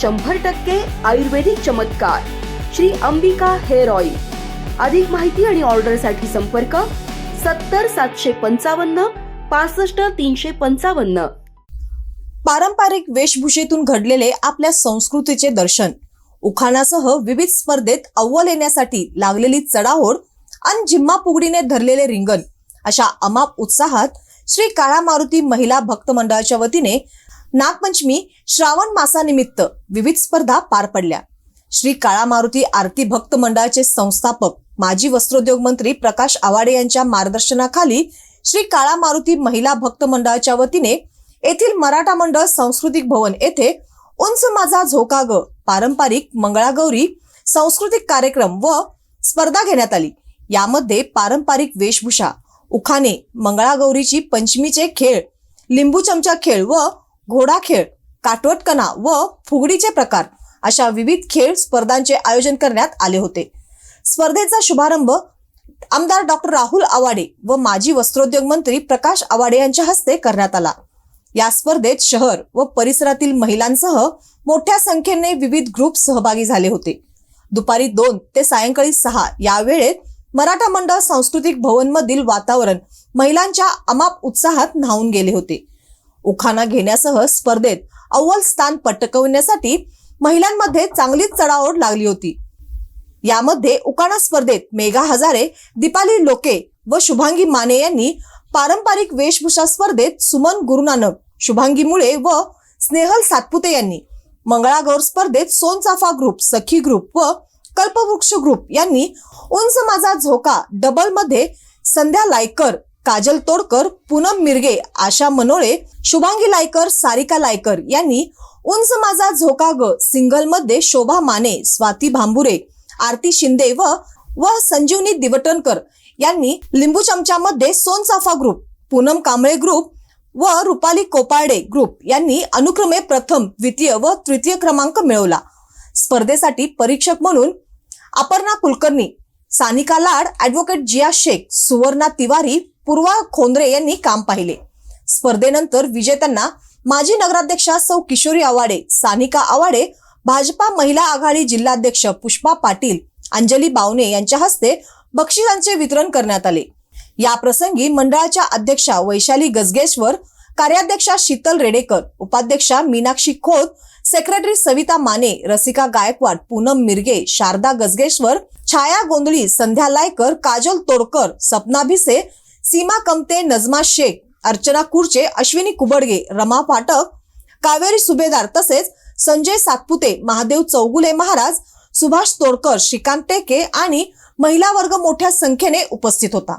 शंभर टक्के आयुर्वेदिक चमत्कार. Shri Ambika hair oil. अधिक माहिती आणि ऑर्डरसाठी संपर्क सत्तर सातशे पंचावन्न पासष्ट तीनशे पंचावन्न. पारंपरिक वेशभूषेतून घडलेले आपल्या संस्कृतीचे दर्शन उखाणासह विविध स्पर्धेत अव्वल येण्यासाठी लागलेली चढाओढ आणि जिम्मा पुगडीने धरलेले रिंगण अशा अमाप उत्साहात श्री काळा मारुती महिला भक्त मंडळाच्या वतीने नागपंचमी श्रावण मासानिमित्त विविध स्पर्धा पार पडल्या. श्री काळा मारुती आरती भक्त मंडळाचे संस्थापक माजी वस्त्रोद्योग मंत्री प्रकाश आवाडे यांच्या मार्गदर्शनाखाली श्री काळा मारुती महिला भक्त मंडळाच्या वतीने येथील मराठा मंडळ सांस्कृतिक भवन येथे उंच माझा झोका ग पारंपरिक मंगळागौरी सांस्कृतिक कार्यक्रम व स्पर्धा घेण्यात आली. यामध्ये पारंपरिक वेशभूषा उखाणे मंगळागौरीची पंचमीचे खेळ लिंबू चमचा खेळ व घोडा खेळ काटवटकणा व फुगडीचे प्रकार अशा विविध खेळ स्पर्धांचे आयोजन करण्यात आले होते. स्पर्धेचा शुभारंभ आमदार डॉक्टर राहुल आवाडे व माजी वस्त्रोद्योग मंत्री प्रकाश आवाडे यांच्या हस्ते करण्यात आला. या स्पर्धेत शहर व परिसरातील महिलांसह मोठ्या संख्येने विविध ग्रुप सहभागी झाले होते. दुपारी दोन ते सायंकाळी सहा या वेळेत मराठा मंडळ सांस्कृतिक भवन मधील वातावरण महिलांच्या अमाप उत्साहात न्हावून गेले होते. उखाणा घेण्यासह स्पर्धेत अव्वल स्थान पटकवण्यासाठी महिलांमध्ये चांगलीच चढाओढ लागली होती. यामध्ये उखाणा स्पर्धेत मेघा हजारे दीपाली लोके व शुभांगी माने यांनी पारंपरिक वेशभूषा स्पर्धेत सुमन गुरुनानक शुभांगी मुळे व स्नेहल सातपुते यांनी मंगळागौर स्पर्धेत सोनचाफा ग्रुप सखी ग्रुप व कल्पवृक्ष ग्रुप यांनी उंच माझा झोका डबलमध्ये संध्या लायकर काजल तोडकर पूनम मिरगे आशा मनोळे शुभांगी लायकर सारिका लायकर यांनी उंच माझा झोका ग. सिंगलमध्ये शोभा माने स्वाती भांबुरे आरती शिंदे व व संजीवनी दिवटणकर यांनी लिंबू चमच्यामध्ये सोनचाफा ग्रुप पूनम कांबळे ग्रुप व रुपाली कोपाडे ग्रुप यांनी अनुक्रमे प्रथम द्वितीय व तृतीय क्रमांक मिळवला. स्पर्धेसाठी परीक्षक म्हणून अपर्णा कुलकर्णी सानिका लाड ऍडव्होकेट जिया शेख सुवर्णा तिवारी पूर्वा खोंद्रे यांनी काम पाहिले. स्पर्धेनंतर विजेत्यांना माजी नगराध्यक्षा सौ किशोरी आवाडे सानिका आवाडे भाजपा महिला आघाडी जिल्हाध्यक्ष पुष्पा पाटील अंजली बावने यांच्या हस्ते बक्षिसांचे वितरण करण्यात आले. या प्रसंगी मंडळाच्या अध्यक्षा वैशाली गजगेश्वर कार्याध्यक्षा शीतल रेडेकर उपाध्यक्षा मीनाक्षी खोत सेक्रेटरी सविता माने रसिका गायकवाड पूनम मिरगे शारदा गजगेश्वर छाया गोंधळी संध्या लायकर काजल तोडकर सपना भिसे सीमा कमते नजमा शेख अर्चना कुर्चे अश्विनी कुबडगे रमा फाटक कावेरी सुभेदार तसेच संजय सातपुते महादेव चौगुले महाराज सुभाष तोडकर श्रीकांत टेके आणि महिला वर्ग मोठ्या संख्येने उपस्थित होता.